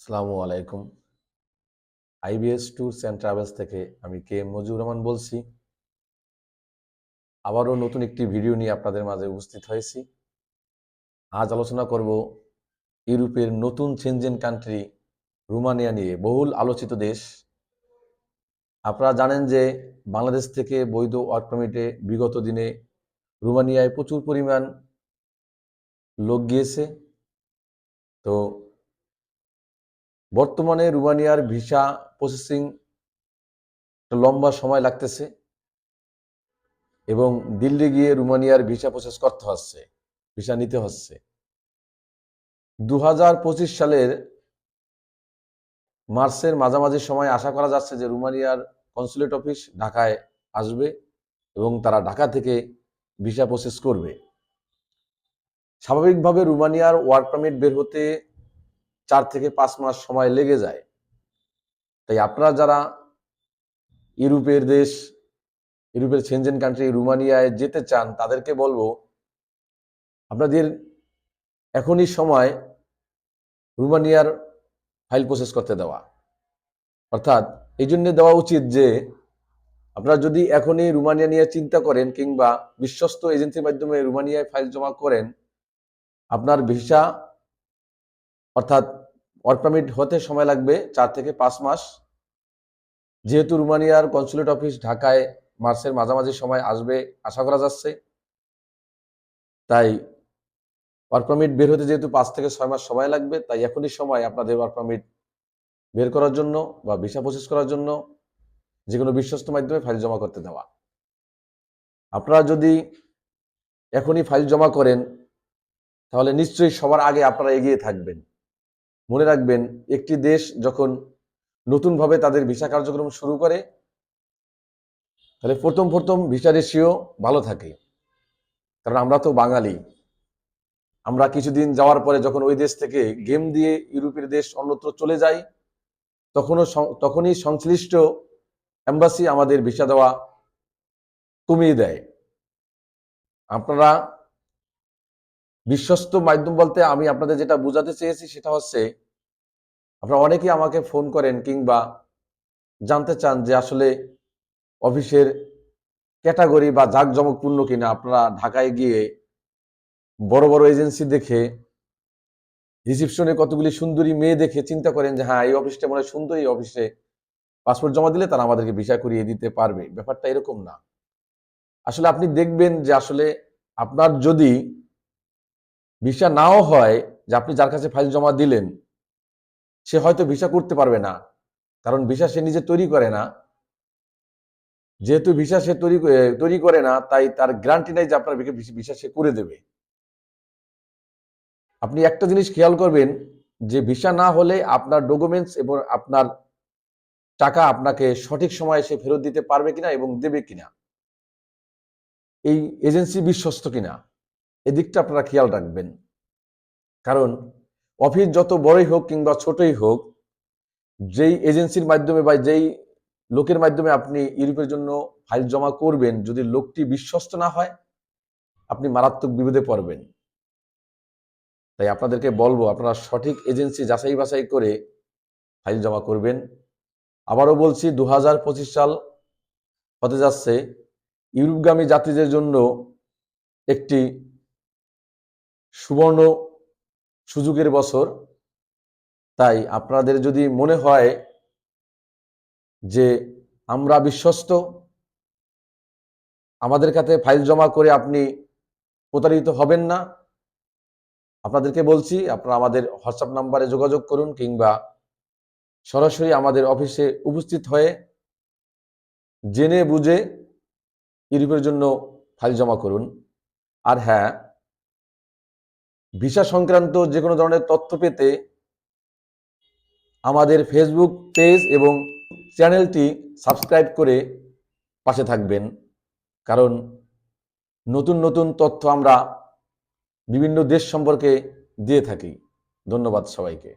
আসসালামু আলাইকুম। IBS tours and travels থেকে আমি কে এম মজিবুর রহমান বলছি। আবারও নতুন একটি ভিডিও নিয়ে আপনাদের মাঝে উপস্থিত হয়েছি। আজ আলোচনা করব ইউরোপের নতুন চেঞ্জেন কান্ট্রি রোমানিয়া নিয়ে। বহুল আলোচিত দেশ। আপনারা জানেন যে বাংলাদেশ থেকে বৈধ ওয়ার্ক পারমিটে বিগত দিনে রোমানিয়ায় প্রচুর পরিমাণ লোক গিয়েছে। তো বর্তমানে রুমানিয়ার ভিসা প্রসেসিং লম্বা সময় লাগতেছে এবং দিল্লি গিয়ে রুমানিয়ার ভিসা প্রসেস করতে হচ্ছে, ভিসা নিতে হচ্ছে। দু হাজার পঁচিশ সালের মার্চের মাঝামাঝি সময় আশা করা যাচ্ছে যে রুমানিয়ার কনসুলেট অফিস ঢাকায় আসবে এবং তারা ঢাকা থেকে ভিসা প্রসেস করবে। স্বাভাবিকভাবে রুমানিয়ার ওয়ার্ক পারমিট বের হতে চার থেকে পাঁচ মাস সময় লেগে যায়। তাই আপনারা যারা ইউরোপের দেশ, ইউরোপের সেনজেন কান্ট্রি রুমানিয়ায় যেতে চান, তাদেরকে বলব, আপনাদের এখনই সময় রুমানিয়ার ফাইল প্রসেস করতে দেওয়া। অর্থাৎ এই জন্য দেওয়া উচিত যে, আপনারা যদি এখনই রুমানিয়া নিয়ে চিন্তা করেন কিংবা বিশ্বস্ত এজেন্সির মাধ্যমে রুমানিয়ায় ফাইল জমা করেন, আপনার ভিসা অর্থাৎ ওয়ার্ক পারমিট হতে সময় লাগবে চার থেকে পাঁচ মাস। যেহেতু রুমানিয়ার কনসুলেট অফিস ঢাকায় মার্চের মাঝামাঝি সময় আসবে, আশা করা যাচ্ছে। তাই ওয়ার্ক পারমিট বের হতে যেহেতু পাঁচ থেকে ছয় মাস সময় লাগবে, তাই এখনই সময় আপনাদের ওয়ার্ক পারমিট বের করার জন্য বা ভিসা প্রসেস করার জন্য যে কোনো বিশ্বস্ত মাধ্যমে ফাইল জমা করতে দেওয়া। আপনারা যদি এখনই ফাইল জমা করেন, তাহলে নিশ্চয়ই সবার আগে আপনারা এগিয়ে থাকবেন। মনে রাখবেন, একটি দেশ যখন নতুনভাবে তাদের ভিসা কার্যক্রম শুরু করে, তাহলে প্রথম প্রথম ভিসা রেশিও ভালো থাকে। কারণ আমরা তো বাঙালি। আমরা কিছুদিন যাওয়ার পরে যখন ওই দেশ থেকে গেম দিয়ে ইউরোপের দেশ অন্যত্র চলে যাই, তখনও তখনই সংশ্লিষ্ট অ্যাম্বাসি আমাদের ভিসা দেওয়া কমিয়ে দেয়। আপনারা বিশ্বস্ত মাধ্যম বলতে আমি আপনাদের যেটা বোঝাতে চেয়েছি সেটা হচ্ছে আপনারা অনেকেই আমাকে ফোন করেন কিংবা জানতে চান যে আসলে অফিসের ক্যাটাগরি বা জাঁকজমকপূর্ণ কিনা। আপনারা ঢাকায় গিয়ে বড় বড় এজেন্সি দেখে, রিসিপশনে কতগুলি সুন্দরী মেয়ে দেখে চিন্তা করেন যে হ্যাঁ এই অফিসটা মনে হয় সুন্দর অফিসে পাসপোর্ট জমা দিলে তারা আমাদেরকে ভিসা করিয়ে দিতে পারবে। ব্যাপারটা এরকম না। আসলে আপনি দেখবেন যে আসলে আপনার যদি ভিসা নাও হয়, যে আপনি যার কাছে ফাইল জমা দিলেন সে হয়তো ভিসা করতে পারবে না। কারণ ভিসা সে নিজে তৈরি করে না। যেহেতু ভিসা সে তৈরি তৈরি করে না, তাই তার গ্যারান্টি নাই যে আপনার ভিসা সে করে দেবে। আপনি একটা জিনিস খেয়াল করবেন যে ভিসা না হলে আপনার ডকুমেন্টস এবং আপনার টাকা আপনাকে সঠিক সময়ে সে ফেরত দিতে পারবে কিনা এবং দেবে কিনা। এই এজেন্সি বিশ্বস্ত কিনা এদিকটা আপনারা খেয়াল রাখবেন। কারণ অফিস যত বড়ই হোক কিংবা ছোটই হোক, যেই এজেন্সির মাধ্যমে বা যেই লোকের মাধ্যমে আপনি ইউরোপের জন্য ফাইল জমা করবেন, যদি লোকটি বিশ্বস্ত না হয়, আপনি মারাত্মক বিপদে পড়বেন। তাই আপনাদেরকে বলব, আপনারা সঠিক এজেন্সি যাচাই বাছাই করে ফাইল জমা করবেন। আবারও বলছি দু হাজার পঁচিশ সাল হতে যাচ্ছে, ইউরোপগামী যাত্রীদের জন্য একটি সুবর্ণ সুযোগের বছর। তাই আপনাদের যদি মনে হয় যে আমরা বিশ্বস্ত, আমাদের কাছে ফাইল জমা করে আপনি প্রতারিত হবেন না, আপনাদেরকে বলছি আপনারা আমাদের হোয়াটসঅ্যাপ নাম্বারে যোগাযোগ করুন কিংবা সরাসরি আমাদের অফিসে উপস্থিত হয়ে জেনে বুঝে ইউরোপের জন্য ফাইল জমা করুন। আর হ্যাঁ ভিসা সংক্রান্ত যে কোনো ধরনের তথ্য পেতে আমাদের ফেসবুক পেজ এবং চ্যানেলটি সাবস্ক্রাইব করে পাশে থাকবেন। কারণ নতুন নতুন তথ্য আমরা বিভিন্ন দেশ সম্পর্কে দিয়ে থাকি। ধন্যবাদ সবাইকে।